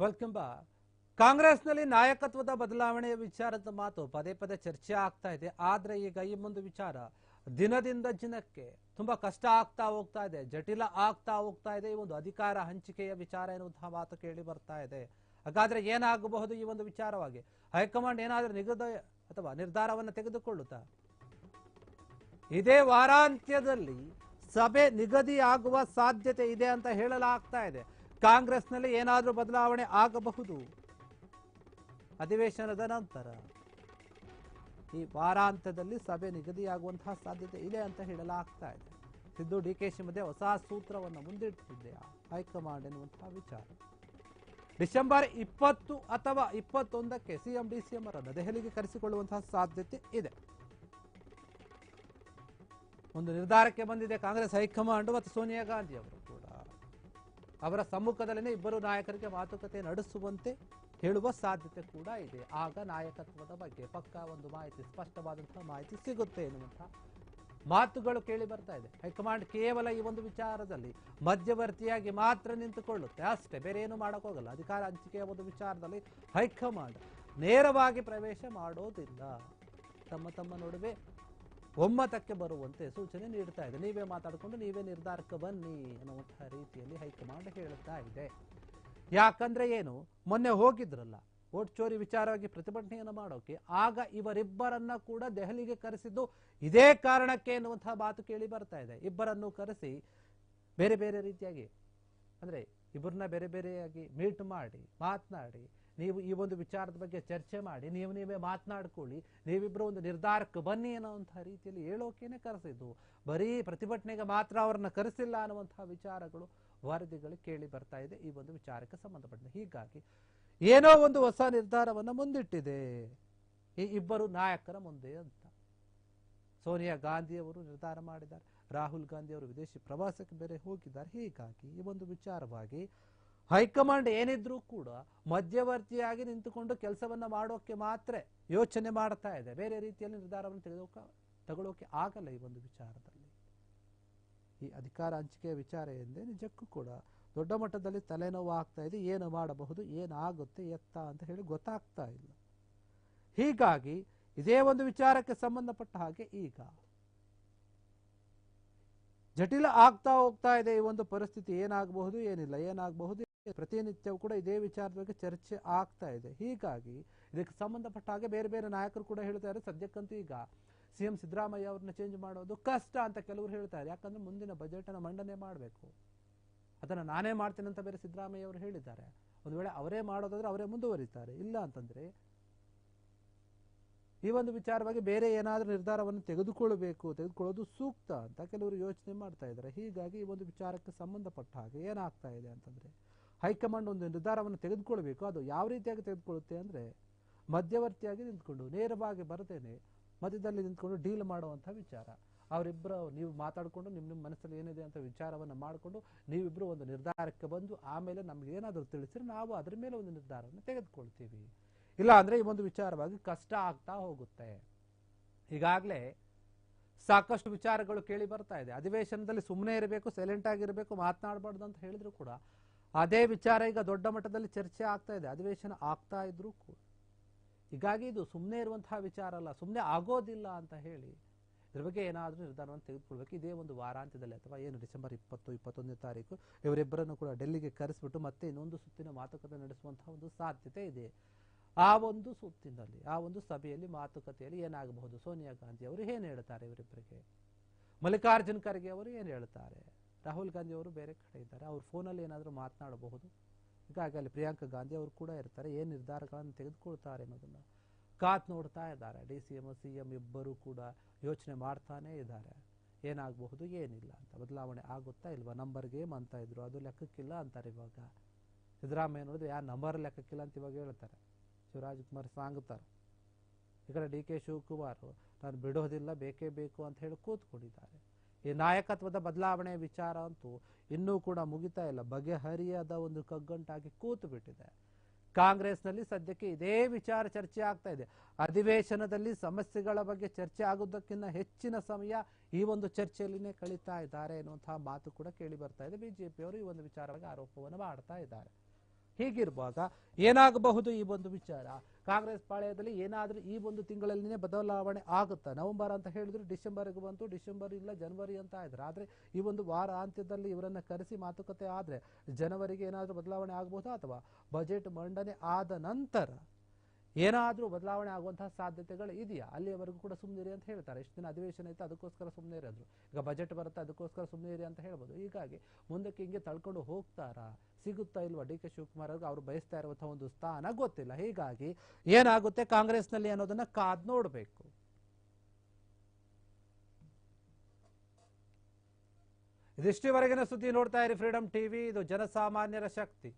Welcome ಬಾ ಕಾಂಗ್ರೆಸ್ನಲ್ಲಿ ನಾಯಕತ್ವದ ಬದಲಾವಣೆಯ ವಿಚಾರದ ಮಾತು ಪದೇ ಪದೇ ಚರ್ಚೆ ಆಗ್ತಾ ಇದೆ. ಆದರೆ ಈಗ ಈ ಒಂದು ವಿಚಾರ ದಿನದಿಂದ ದಿನಕ್ಕೆ ತುಂಬಾ ಕಷ್ಟ ಆಗ್ತಾ ಹೋಗ್ತಾ ಇದೆ. ಜಟಿಲ ಆಗ್ತಾ ಹೋಗ್ತಾ ಇದೆ. ಈ ಒಂದು ಅಧಿಕಾರ ಹಂಚಿಕೆಯ ವಿಚಾರ ಎನ್ನುವಂತಹ ಮಾತು ಕೇಳಿ ಬರ್ತಾ ಇದೆ. ಹಾಗಾದ್ರೆ ಏನಾಗಬಹುದು ಈ ಒಂದು ವಿಚಾರವಾಗಿ? ಹೈಕಮಾಂಡ್ ಏನಾದ್ರೂ ನಿಗದ ಅಥವಾ ನಿರ್ಧಾರವನ್ನು ತೆಗೆದುಕೊಳ್ಳುತ್ತಾ? ಇದೇ ವಾರಾಂತ್ಯದಲ್ಲಿ ಸಭೆ ನಿಗದಿಯಾಗುವ ಸಾಧ್ಯತೆ ಇದೆ ಅಂತ ಹೇಳಲಾಗ್ತಾ ಇದೆ. ಕಾಂಗ್ರೆಸ್ನಲ್ಲಿ ಏನಾದರೂ ಬದಲಾವಣೆ ಆಗಬಹುದು? ಅಧಿವೇಶನದ ನಂತರ. ಈ ವಾರಾಂತ್ಯದಲ್ಲಿ ಸಭೆ ನಿಗದಿಯಾಗುವಂತಹ ಸಾಧ್ಯತೆ ಇದೆ ಅಂತ ಹೇಳಲಾಗ್ತಾ ಇದೆ. ಸಿದ್ದು ಡಿ ಕೆ ಶಿ ಮಧ್ಯೆ ಹೊಸ ಸೂತ್ರವನ್ನು ಮುಂದಿಡ್ತಿದೆಯಾ ಹೈಕಮಾಂಡ್ ಎನ್ನುವಂತಹ ವಿಚಾರ. ಡಿಸೆಂಬರ್ ಇಪ್ಪತ್ತು ಅಥವಾ ಇಪ್ಪತ್ತೊಂದಕ್ಕೆ ಸಿಎಂ ಡಿ ಸಿಎಂ ಅವರನ್ನು ದೆಹಲಿಗೆ ಕರೆಸಿಕೊಳ್ಳುವಂತಹ ಸಾಧ್ಯತೆ ಇದೆ. ಒಂದು ನಿರ್ಧಾರಕ್ಕೆ ಬಂದಿದೆ ಕಾಂಗ್ರೆಸ್ ಹೈಕಮಾಂಡ್ ಮತ್ತು ಸೋನಿಯಾ ಗಾಂಧಿ ಅವರು. ಅವರ ಸಮ್ಮುಖದಲ್ಲೇ ಇಬ್ಬರು ನಾಯಕರಿಗೆ ಮಾತುಕತೆ ನಡೆಸುವಂತೆ ಹೇಳುವ ಸಾಧ್ಯತೆ ಕೂಡ ಇದೆ. ಆಗ ನಾಯಕತ್ವದ ಬಗ್ಗೆ ಪಕ್ಕಾ ಒಂದು ಮಾಹಿತಿ, ಸ್ಪಷ್ಟವಾದಂತಹ ಮಾಹಿತಿ ಸಿಗುತ್ತೆ ಎನ್ನುವಂತಹ ಮಾತುಗಳು ಕೇಳಿ ಬರ್ತಾ ಇದೆ. ಹೈಕಮಾಂಡ್ ಕೇವಲ ಈ ಒಂದು ವಿಚಾರದಲ್ಲಿ ಮಧ್ಯವರ್ತಿಯಾಗಿ ಮಾತ್ರ ನಿಂತುಕೊಳ್ಳುತ್ತೆ. ಅಷ್ಟೇ, ಬೇರೆ ಏನು ಮಾಡೋಕ್ಕೋಗಲ್ಲ ಅಧಿಕಾರ ಹಂಚಿಕೆಯ ಒಂದು ವಿಚಾರದಲ್ಲಿ ಹೈಕಮಾಂಡ್ ನೇರವಾಗಿ ಪ್ರವೇಶ ಮಾಡೋದಿಲ್ಲ. ತಮ್ಮ ತಮ್ಮ ನಡುವೆ ಒಮ್ಮತಕ್ಕೆ ಬರುವಂತೆ ಸೂಚನೆ ನೀಡ್ತಾ ಇದೆ. ನೀವೇ ಮಾತಾಡಿಕೊಂಡು ನೀವೇ ನಿರ್ಧಾರಕ್ಕೆ ಬನ್ನಿ ಅನ್ನುವಂತಹ ರೀತಿಯಲ್ಲಿ ಹೈಕಮಾಂಡ್ ಹೇಳ್ತಾ ಇದೆ. ಯಾಕಂದ್ರೆ ಏನು? ಮೊನ್ನೆ ಹೋಗಿದ್ರಲ್ಲ ಓಟ್ ಚೋರಿ ವಿಚಾರವಾಗಿ ಪ್ರತಿಭಟನೆಯನ್ನು ಮಾಡೋಕೆ, ಆಗ ಇವರಿಬ್ಬರನ್ನ ಕೂಡ ದೆಹಲಿಗೆ ಕರೆಸಿದ್ದು ಇದೇ ಕಾರಣಕ್ಕೆ ಎನ್ನುವಂತಹ ಮಾತು ಕೇಳಿ ಬರ್ತಾ ಇದೆ. ಇಬ್ಬರನ್ನು ಕರೆಸಿ ಬೇರೆ ಬೇರೆ ರೀತಿಯಾಗಿ, ಅಂದ್ರೆ ಇಬ್ಬರನ್ನ ಬೇರೆ ಬೇರೆಯಾಗಿ ಮೀಟ್ ಮಾಡಿ, ಮಾತನಾಡಿ ನೀವು ಈ ಒಂದು ವಿಚಾರದ ಬಗ್ಗೆ ಚರ್ಚೆ ಮಾಡಿ, ನೀವು ನೀವೇ ಮಾತನಾಡ್ಕೊಳ್ಳಿ ನೀವಿಬ್ಬರು ಒಂದು ನಿರ್ಧಾರಕ್ಕೆ ಬನ್ನಿ ಅನ್ನುವಂತಹ ರೀತಿಯಲ್ಲಿ ಹೇಳೋಕೇನೆ ಕರೆಸಿದ್ದು. ಬರೀ ಪ್ರತಿಭಟನೆಗೆ ಮಾತ್ರ ಅವರನ್ನ ಕರೆಸಿಲ್ಲ ಅನ್ನುವಂತಹ ವಿಚಾರಗಳು ವರದಿಗಳು ಕೇಳಿ ಬರ್ತಾ ಇದೆ. ಈ ಒಂದು ವಿಚಾರಕ್ಕೆ ಸಂಬಂಧಪಟ್ಟಿದೆ ಹೀಗಾಗಿ ಏನೋ ಒಂದು ಹೊಸ ನಿರ್ಧಾರವನ್ನು ಮುಂದಿಟ್ಟಿದೆ. ಈ ಇಬ್ಬರು ನಾಯಕರ ಮುಂದೆ ಅಂತ. ಸೋನಿಯಾ ಗಾಂಧಿಯವರು ನಿರ್ಧಾರ ಮಾಡಿದ್ದಾರೆ. ರಾಹುಲ್ ಗಾಂಧಿ ಅವರು ವಿದೇಶಿ ಪ್ರವಾಸಕ್ಕೆ ಬೇರೆ ಹೋಗಿದ್ದಾರೆ. ಹೀಗಾಗಿ ಈ ಒಂದು ವಿಚಾರವಾಗಿ ಹೈಕಮಾಂಡ್ ಏನಿದ್ರೂ ಕೂಡ ಮಧ್ಯವರ್ತಿಯಾಗಿ ನಿಂತುಕೊಂಡು ಕೆಲಸವನ್ನ ಮಾಡೋಕೆ ಮಾತ್ರ ಯೋಚನೆ ಮಾಡ್ತಾ ಇದೆ. ಬೇರೆ ರೀತಿಯಲ್ಲಿ ನಿರ್ಧಾರವನ್ನು ತೆಗೆದೋಕ ತಗೊಳ್ಳೋಕೆ ಆಗಲ್ಲ ಈ ಒಂದು ವಿಚಾರದಲ್ಲಿ. ಈ ಅಧಿಕಾರ ಹಂಚಿಕೆಯ ವಿಚಾರ ಎಂದೇ ನಿಜಕ್ಕೂ ಕೂಡ ದೊಡ್ಡ ಮಟ್ಟದಲ್ಲಿ ತಲೆನೋವು ಆಗ್ತಾ ಇದೆ. ಏನು ಮಾಡಬಹುದು, ಏನಾಗುತ್ತೆ, ಎತ್ತ ಅಂತ ಹೇಳಿ ಗೊತ್ತಾಗ್ತಾ ಇಲ್ಲ. ಹೀಗಾಗಿ ಇದೇ ಒಂದು ವಿಚಾರಕ್ಕೆ ಸಂಬಂಧಪಟ್ಟ ಹಾಗೆ ಈಗ ಜಟಿಲ ಆಗ್ತಾ ಹೋಗ್ತಾ ಇದೆ ಈ ಒಂದು ಪರಿಸ್ಥಿತಿ. ಏನಾಗಬಹುದು, ಏನಿಲ್ಲ. ಏನಾಗಬಹುದು ಪ್ರತಿನಿತ್ಯವೂ ಕೂಡ ಇದೇ ವಿಚಾರದ ಬಗ್ಗೆ ಚರ್ಚೆ ಆಗ್ತಾ ಇದೆ. ಹೀಗಾಗಿ ಇದಕ್ಕೆ ಸಂಬಂಧಪಟ್ಟ ಹಾಗೆ ಬೇರೆ ಬೇರೆ ನಾಯಕರು ಕೂಡ ಹೇಳ್ತಾರೆ ಸದ್ಯಕ್ಕಂತೂ ಈಗ ಸಿಎಂ ಸಿದ್ದರಾಮಯ್ಯ ಅವ್ರನ್ನ ಚೇಂಜ್ ಮಾಡೋದು ಕಷ್ಟ ಅಂತ ಕೆಲವರು ಹೇಳ್ತಾರೆ ಯಾಕಂದ್ರೆ ಮುಂದಿನ ಬಜೆಟ್ ಅನ್ನು ಮಂಡನೆ ಮಾಡಬೇಕು. ಅದನ್ನ ನಾನೇ ಮಾಡ್ತೇನೆ ಅಂತ ಬೇರೆ ಸಿದ್ದರಾಮಯ್ಯ ಅವರು ಹೇಳಿದ್ದಾರೆ. ಒಂದು ವೇಳೆ ಅವರೇ ಮಾಡೋದಾದ್ರೆ ಅವರೇ ಮುಂದುವರಿತಾರೆ. ಇಲ್ಲ ಅಂತಂದ್ರೆ ಈ ಒಂದು ವಿಚಾರವಾಗಿ ಬೇರೆ ಏನಾದರೂ ನಿರ್ಧಾರವನ್ನು ತೆಗೆದುಕೊಳ್ಳಬೇಕು ತೆಗೆದುಕೊಳ್ಳೋದು ಸೂಕ್ತ ಅಂತ ಕೆಲವರು ಯೋಚನೆ ಮಾಡ್ತಾ ಇದ್ದಾರೆ. ಹೀಗಾಗಿ ಈ ಒಂದು ವಿಚಾರಕ್ಕೆ ಸಂಬಂಧಪಟ್ಟ ಹಾಗೆ ಏನಾಗ್ತಾ ಇದೆ ಅಂತಂದ್ರೆ, ಹೈಕಮಾಂಡ್ ಒಂದು ನಿರ್ಧಾರವನ್ನು ತೆಗೆದುಕೊಳ್ಬೇಕು. ಅದು ಯಾವ ರೀತಿಯಾಗಿ ತೆಗೆದುಕೊಳ್ಳುತ್ತೆ ಅಂದ್ರೆ, ಮಧ್ಯವರ್ತಿಯಾಗಿ ನಿಂತ್ಕೊಂಡು, ನೇರವಾಗಿ ಬರದೇನೆ ಮಧ್ಯದಲ್ಲಿ ನಿಂತ್ಕೊಂಡು ಡೀಲ್ ಮಾಡುವಂಥ ವಿಚಾರ. ಅವರಿಬ್ಬರು ನೀವು ಮಾತಾಡಿಕೊಂಡು ನಿಮ್ಮ ನಿಮ್ಮ ಮನಸ್ಸಲ್ಲಿ ಏನಿದೆ ಅಂತ ವಿಚಾರವನ್ನು ಮಾಡಿಕೊಂಡು ನೀವಿಬ್ಬರು ಒಂದು ನಿರ್ಧಾರಕ್ಕೆ ಬಂದು ಆಮೇಲೆ ನಮ್ಗೆ ಏನಾದರೂ ತಿಳಿಸಿದ್ರೆ ನಾವು ಅದರ ಮೇಲೆ ಒಂದು ನಿರ್ಧಾರವನ್ನು ತೆಗೆದುಕೊಳ್ತೀವಿ. ಇಲ್ಲ ಅಂದ್ರೆ ಈ ಒಂದು ವಿಚಾರವಾಗಿ ಕಷ್ಟ ಆಗ್ತಾ ಹೋಗುತ್ತೆ. ಈಗಾಗಲೇ ಸಾಕಷ್ಟು ವಿಚಾರಗಳು ಕೇಳಿ ಬರ್ತಾ ಇದೆ. ಅಧಿವೇಶನದಲ್ಲಿ ಸುಮ್ಮನೆ ಇರಬೇಕು ಸೈಲೆಂಟ್ ಆಗಿರಬೇಕು ಮಾತನಾಡಬಾರ್ದು ಅಂತ ಹೇಳಿದ್ರು ಕೂಡ ಅದೇ ವಿಚಾರ ಈಗ ದೊಡ್ಡ ಮಟ್ಟದಲ್ಲಿ ಚರ್ಚೆ ಆಗ್ತಾ ಇದೆ. ಅಧಿವೇಶನ ಆಗ್ತಾ ಇದ್ರು ಕೂಡ. ಹೀಗಾಗಿ ಇದು ಸುಮ್ಮನೆ ಇರುವಂತಹ ವಿಚಾರ ಅಲ್ಲ. ಸುಮ್ಮನೆ ಆಗೋದಿಲ್ಲ ಅಂತ ಹೇಳಿ ಇದ್ರ ಬಗ್ಗೆ ಏನಾದರೂ ನಿರ್ಧಾರವನ್ನು ತೆಗೆದುಕೊಳ್ಬೇಕು. ಇದೇ ಒಂದು ವಾರಾಂತ್ಯದಲ್ಲಿ ಅಥವಾ ಏನು ಡಿಸೆಂಬರ್ ಇಪ್ಪತ್ತು, ಇಪ್ಪತ್ತೊಂದನೇ ತಾರೀಕು ಇವರಿಬ್ಬರನ್ನು ಕೂಡ ಡೆಲ್ಲಿಗೆ ಕರೆಸಿಬಿಟ್ಟು ಮತ್ತೆ ಇನ್ನೊಂದು ಸುತ್ತಿನ ಮಾತುಕತೆ ನಡೆಸುವಂತಹ ಒಂದು ಸಾಧ್ಯತೆ ಇದೆ. ಆ ಒಂದು ಸುತ್ತಿನಲ್ಲಿ ಆ ಒಂದು ಸಭೆಯಲ್ಲಿ, ಮಾತುಕತೆಯಲ್ಲಿ ಏನಾಗಬಹುದು? ಸೋನಿಯಾ ಗಾಂಧಿ ಅವರು ಏನು ಹೇಳ್ತಾರೆ ಇವರಿಬ್ಬರಿಗೆ? ಮಲ್ಲಿಕಾರ್ಜುನ್ ಖರ್ಗೆ ಅವರು ಏನು ಹೇಳ್ತಾರೆ? ರಾಹುಲ್ ಗಾಂಧಿ ಅವರು ಬೇರೆ ಕಡೆ ಇದ್ದಾರೆ. ಅವ್ರ ಫೋನಲ್ಲಿ ಏನಾದರೂ ಮಾತನಾಡಬಹುದು? ಹೀಗಾಗಿ ಅಲ್ಲಿ ಪ್ರಿಯಾಂಕಾ ಗಾಂಧಿ ಅವರು ಕೂಡ ಇರ್ತಾರೆ. ಏನು ನಿರ್ಧಾರಗಳನ್ನು ತೆಗೆದುಕೊಳ್ತಾರೆ ಅನ್ನೋದನ್ನ ಕಾತ್ ನೋಡ್ತಾ ಇದ್ದಾರೆ. D C M C M ಇಬ್ಬರು ಕೂಡ ಯೋಚನೆ ಮಾಡ್ತಾನೇ ಇದ್ದಾರೆ. ಏನಾಗಬಹುದು, ಏನಿಲ್ಲ ಅಂತ. ಬದಲಾವಣೆ ಆಗುತ್ತಾ ಇಲ್ವಾ? ನಂಬರ್ ಗೇಮ್ ಅಂತ ಇದ್ರು. ಅದು ಲೆಕ್ಕಕ್ಕಿಲ್ಲ ಅಂತಾರೆ ಇವಾಗ. ಸಿದ್ದರಾಮಯ್ಯ ನೋಡಿದ್ರೆ, ಯಾರು ನಂಬರ್ ಲೆಕ್ಕಕ್ಕಿಲ್ಲ ಅಂತ ಇವಾಗ ಹೇಳ್ತಾರೆ. ಶಿವರಾಜ್ ಕುಮಾರ್ ಸಾಂಗ್ತಾರೆ. ಈ ಕಡೆ ಡಿ ಕೆ ಶಿವಕುಮಾರ್, ನಾನು ಬಿಡೋದಿಲ್ಲ, ಬೇಕೇ ಬೇಕು ಅಂತ ಹೇಳಿ ಕೂತ್ಕೊಂಡಿದ್ದಾರೆ. ಈ ನಾಯಕತ್ವದ ಬದಲಾವಣೆ ವಿಚಾರ ಅಂತೂ ಇನ್ನೂ ಕೂಡ ಮುಗಿತಾ ಇಲ್ಲ. ಬಗೆಹರಿಯದ ಒಂದು ಕಗ್ಗಂಟಾಗಿ ಕೂತು ಬಿಟ್ಟಿದೆ ಕಾಂಗ್ರೆಸ್ನಲ್ಲಿ ಸದ್ಯಕ್ಕೆ ಇದೇ ವಿಚಾರ ಚರ್ಚೆ ಆಗ್ತಾ ಇದೆ. ಅಧಿವೇಶನದಲ್ಲಿ ಸಮಸ್ಯೆಗಳ ಬಗ್ಗೆ ಚರ್ಚೆ ಆಗೋದಕ್ಕಿಂತ ಹೆಚ್ಚಿನ ಸಮಯ ಈ ಒಂದು ಚರ್ಚೆಯಲ್ಲಿನೇ ಕಳೀತಾ ಇದ್ದಾರೆ ಎನ್ನುವಂತಹ ಮಾತು ಕೂಡ ಕೇಳಿ ಬರ್ತಾ ಇದೆ. ಬಿಜೆಪಿಯವರು ಈ ಒಂದು ವಿಚಾರವಾಗಿ ಆರೋಪವನ್ನು ಮಾಡ್ತಾ ಇದ್ದಾರೆ. ಹೀಗಿರುವಾಗ ಏನಾಗಬಹುದು ಈ ಒಂದು ವಿಚಾರ? ಕಾಂಗ್ರೆಸ್ ಪಾಳ್ಯದಲ್ಲಿ ಏನಾದರೂ ಈ ಒಂದು ತಿಂಗಳಲ್ಲಿನೇ ಬದಲಾವಣೆ ಆಗುತ್ತಾ? ನವೆಂಬರ್ ಅಂತ ಹೇಳಿದ್ರು ಡಿಸೆಂಬರ್ಗೆ ಬಂತು, ಡಿಸೆಂಬರ್ ಇಲ್ಲ, ಜನವರಿ ಅಂತ ಆಯ್ತಾರೆ ಆದರೆ ಈ ಒಂದು ವಾರ ಅಂತ್ಯದಲ್ಲಿ ಇವರನ್ನ ಕರೆಸಿ ಮಾತುಕತೆ ಆದರೆ ಜನವರಿಗೆ ಏನಾದರೂ ಬದಲಾವಣೆ ಆಗಬಹುದು ಅಥವಾ ಬಜೆಟ್ ಮಂಡನೆ ಆದ ನಂತರ ಏನಾದರೂ ಬದಲಾವಣೆ ಆಗುವಂತಹ ಸಾಧ್ಯತೆಗಳು ಇದೆಯಾ? ಅಲ್ಲಿಯವರೆಗೂ ಕೂಡ ಸುಮ್ಮನಿರಿ ಅಂತ ಹೇಳ್ತಾರೆ. ಇಷ್ಟು ದಿನ ಅಧಿವೇಶನ ಇತ್ತು, ಅದಕ್ಕೋಸ್ಕರ ಸುಮ್ಮನೆ ಇರೋದು ಈಗ ಬಜೆಟ್ ಬರುತ್ತೆ, ಅದಕ್ಕೋಸ್ಕರ ಸುಮ್ಮನೆ ಇರಿ ಅಂತ ಹೇಳ್ಬೋದು. ಹೀಗಾಗಿ ಮುಂದಕ್ಕೆ ಹಿಂಗೆ ತಳ್ಕೊಂಡು ಹೋಗ್ತಾರಾ? ಸಿಗುತ್ತಾ ಇಲ್ವಾ? ಡಿ ಕೆ ಶಿವಕುಮಾರ್ ಅವ್ರಿಗೆ ಅವರು ಬಯಸ್ತಾ ಇರುವಂತಹ ಒಂದು ಸ್ಥಾನ ಗೊತ್ತಿಲ್ಲ. ಹೀಗಾಗಿ ಏನಾಗುತ್ತೆ ಕಾಂಗ್ರೆಸ್ನಲ್ಲಿ ಅನ್ನೋದನ್ನ ಕಾದ್ ನೋಡಬೇಕು. ಇದಿಷ್ಟುವರೆಗಿನ ಸುದ್ದಿ ನೋಡ್ತಾ ಇರಿ. ಫ್ರೀಡಮ್ ಟಿವಿ ಇದು ಜನಸಾಮಾನ್ಯರ ಶಕ್ತಿ.